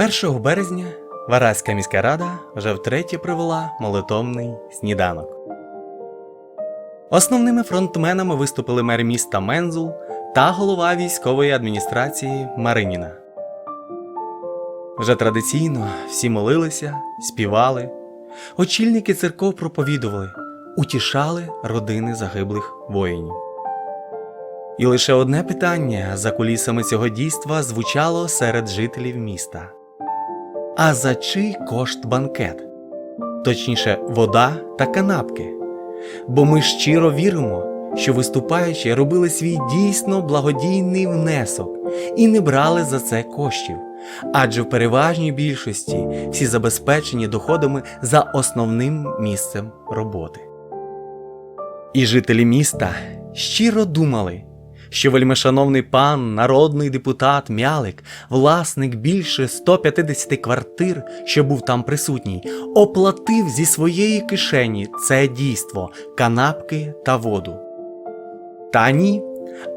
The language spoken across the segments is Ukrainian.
1 березня Вараська міська рада вже втретє провела молитовний сніданок. Основними фронтменами виступили мер міста Мензул та голова військової адміністрації Мариніна. Вже традиційно всі молилися, співали, очільники церков проповідували, утішали родини загиблих воїнів. І лише одне питання за кулісами цього дійства звучало серед жителів міста. А за чий кошт банкет? Точніше, вода та канапки. Бо ми щиро віримо, що виступаючі робили свій дійсно благодійний внесок і не брали за це коштів, адже в переважній більшості всі забезпечені доходами за основним місцем роботи. І жителі міста щиро думали, що вельмишановний пан, народний депутат Мялик, власник більше 150 квартир, що був там присутній, оплатив зі своєї кишені це дійство, канапки та воду. Та ні.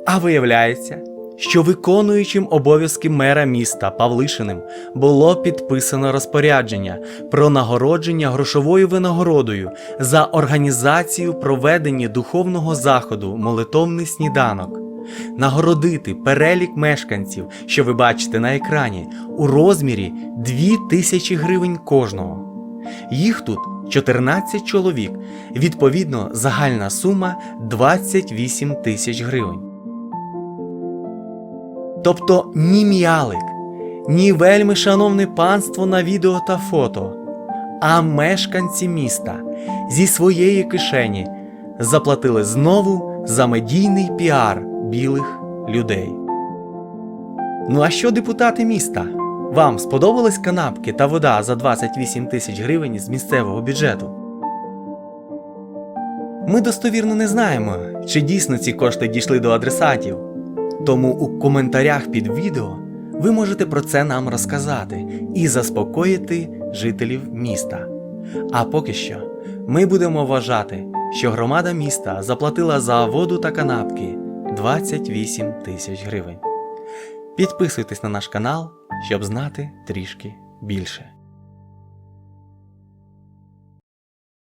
А виявляється, що виконуючим обов'язки мера міста Павлишиним було підписано розпорядження про нагородження грошовою винагородою за організацію проведення духовного заходу молитовний сніданок, нагородити перелік мешканців, що ви бачите на екрані, у розмірі 2000 гривень кожного. Їх тут 14 чоловік, відповідно, загальна сума 28 тисяч гривень. Тобто ні м'ялик, ні вельми шановне панство на відео та фото, а мешканці міста зі своєї кишені заплатили знову за медійний піар білих людей. Ну а що депутати міста? Вам сподобались канапки та вода за 28 тисяч гривень з місцевого бюджету? Ми достовірно не знаємо, чи дійсно ці кошти дійшли до адресатів. Тому у коментарях під відео ви можете про це нам розказати і заспокоїти жителів міста. А поки що ми будемо вважати, що громада міста заплатила за воду та канапки 28 тисяч гривень. Підписуйтесь на наш канал, щоб знати трішки більше.